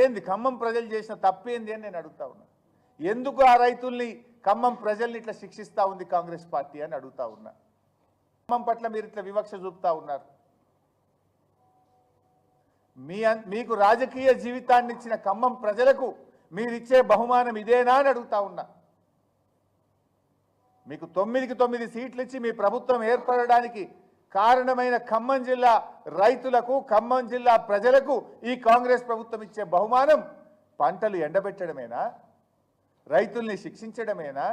ఏంది ఖమ్మం ప్రజలు చేసిన తప్పేంది అని నేను అడుగుతా ఉన్నా. ఎందుకు ఆ రైతుల్ని ఖమ్మం ప్రజల్ని ఇట్లా శిక్షిస్తూ ఉంది కాంగ్రెస్ పార్టీ అని అడుగుతా ఉన్నా. ఖమ్మం పట్ల మీరు ఇట్లా వివక్ష చూపుతా ఉన్నారు. మీ మీకు రాజకీయ జీవితాన్ని ఇచ్చిన ఖమ్మం ప్రజలకు మీరిచ్చే బహుమానం ఇదేనా అని అడుగుతా ఉన్నా. మీకు తొమ్మిదికి తొమ్మిది సీట్లు ఇచ్చి మీ ప్రభుత్వం ఏర్పడడానికి కారణమైన ఖమ్మం జిల్లా రైతులకు ఖమ్మం జిల్లా ప్రజలకు ఈ కాంగ్రెస్ ప్రభుత్వం ఇచ్చే బహుమానం పంటలు ఎండబెట్టడమేనా? రైతుల్ని శిక్షించడమేనా?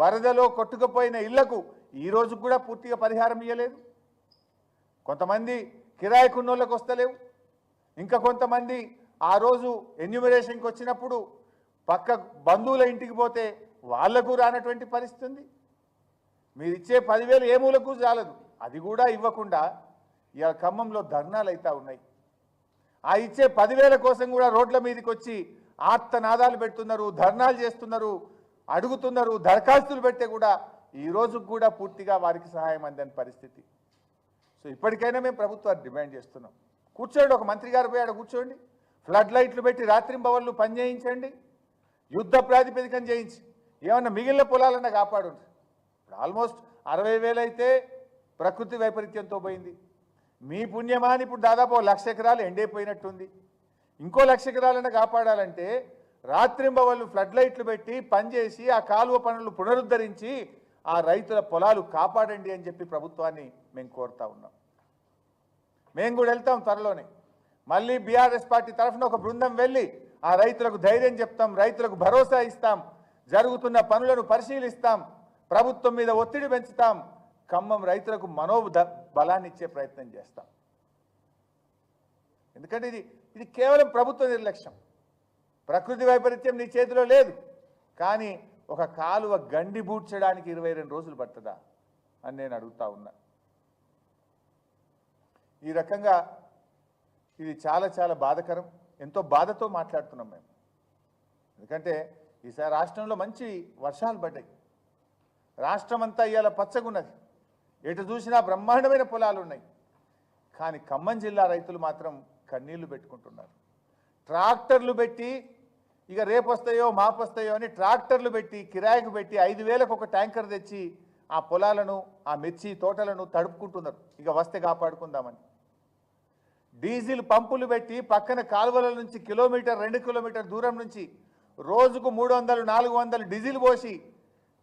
వరదలో కొట్టుకుపోయిన ఇళ్ళకు ఈ కూడా పూర్తిగా పరిహారం ఇవ్వలేదు కొంతమంది కిరాయి కున్నోళ్ళకు వస్తలేవు. ఇంకా కొంతమంది ఆ రోజు ఎన్యూమరేషన్కి వచ్చినప్పుడు పక్క బంధువుల ఇంటికి పోతే వాళ్ళకు రానటువంటి పరిస్థితి ఉంది. మీరు ఇచ్చే పదివేలు ఏ మూలకు చాలదు అది కూడా ఇవ్వకుండా ఇవాళ ఖమ్మంలో ధర్నాలు అవుతా ఉన్నాయి. ఆ ఇచ్చే పదివేల కోసం కూడా రోడ్ల మీదకి వచ్చి ఆర్తనాదాలు పెడుతున్నారు ధర్నాలు చేస్తున్నారు అడుగుతున్నారు దరఖాస్తులు పెడితే కూడా ఈ రోజు కూడా పూర్తిగా వారికి సహాయం అందని పరిస్థితి. సో ఇప్పటికైనా మేము ప్రభుత్వాన్ని డిమాండ్ చేస్తున్నాం. కూర్చోండి ఒక మంత్రి గారు పోయి కూర్చోండి. ఫ్లడ్ లైట్లు పెట్టి రాత్రింబవళ్ళు పని చేయించండి. యుద్ధ ప్రాతిపదికన చేయించి. ఏమన్నా మిగిలిన పొలాలన్నా కాపాడు ఇప్పుడు ఆల్మోస్ట్ అరవై వేలు అయితే ప్రకృతి వైపరీత్యంతో పోయింది. మీ పుణ్యమా అని ఇప్పుడు దాదాపు ఓ లక్ష ఎకరాలు ఎండైపోయినట్టుంది. ఇంకో లక్ష ఎకరాలన్నా కాపాడాలంటే రాత్రింబ వాళ్ళు ఫ్లడ్ లైట్లు పెట్టి పనిచేసి ఆ కాలువ పనులు పునరుద్ధరించి ఆ రైతుల పొలాలు కాపాడండి అని చెప్పి ప్రభుత్వాన్ని మేము కోరుతా ఉన్నాం. మేము కూడా వెళ్తాం త్వరలోనే. మళ్ళీ బీఆర్ఎస్ పార్టీ తరఫున ఒక బృందం వెళ్ళి ఆ రైతులకు ధైర్యం చెప్తాం రైతులకు భరోసా ఇస్తాం జరుగుతున్న పనులను పరిశీలిస్తాం ప్రభుత్వం మీద ఒత్తిడి పెంచుతాం ఖమ్మం రైతులకు మనో బలాన్ని ఇచ్చే ప్రయత్నం చేస్తాం. ఎందుకంటే ఇది ఇది కేవలం ప్రభుత్వ నిర్లక్ష్యం. ప్రకృతి వైపరీత్యం నీ చేతిలో లేదు. కానీ ఒక కాలువ గండి బూడ్చడానికి ఇరవై రెండు రోజులు పడుతుందా అని నేను అడుగుతా ఉన్నా. ఈ రకంగా ఇది చాలా చాలా బాధకరం. ఎంతో బాధతో మాట్లాడుతున్నాం మేము. ఎందుకంటే ఈసారి రాష్ట్రంలో మంచి వర్షాలు పడ్డాయి. రాష్ట్రం అంతా ఇవాళ పచ్చగున్నది. ఎటు చూసినా బ్రహ్మాండమైన పొలాలు ఉన్నాయి కానీ ఖమ్మం జిల్లా రైతులు మాత్రం కన్నీళ్ళు పెట్టుకుంటున్నారు. ట్రాక్టర్లు పెట్టి ఇక రేపు వస్తాయో మాపు వస్తాయో అని ట్రాక్టర్లు పెట్టి కిరాయికి పెట్టి ఐదు వేలకు ఒక ట్యాంకర్ తెచ్చి ఆ పొలాలను ఆ మిర్చి తోటలను తడుపుకుంటున్నారు. ఇక వస్తే కాపాడుకుందామని. డీజిల్ పంపులు పెట్టి పక్కన కాలువల నుంచి కిలోమీటర్ రెండు కిలోమీటర్ దూరం నుంచి రోజుకు మూడు వందలు నాలుగు వందలు డీజిల్ పోసి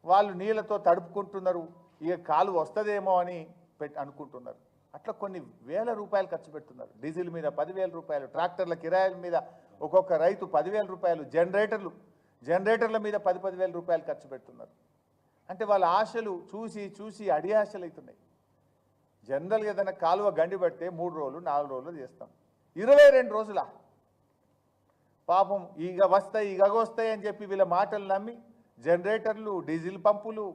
వాళ్ళు నీళ్ళతో తడుపుకుంటున్నారు. ఇక కాలువ వస్తుందేమో అని పెట్టి అనుకుంటున్నారు. అట్లా కొన్ని వేల రూపాయలు ఖర్చు పెడుతున్నారు. డీజిల్ మీద పదివేల రూపాయలు ట్రాక్టర్ల కిరాయిల మీద ఒక్కొక్క రైతు పదివేల రూపాయలు జనరేటర్లు జనరేటర్ల మీద పది పదివేల రూపాయలు ఖర్చు పెడుతున్నారు. అంటే వాళ్ళ ఆశలు చూసి చూసి అడి ఆశలు అవుతున్నాయి. జనరల్గా ఏదైనా కాలువ గండి పెడితే మూడు రోజులు నాలుగు రోజులు చేస్తాం. ఇరవై రెండు రోజుల. పాపం ఇక వస్తాయి ఇగ వస్తాయి అని చెప్పి వీళ్ళ మాటలు నమ్మి జనరేటర్లు డీజిల్ పంపులు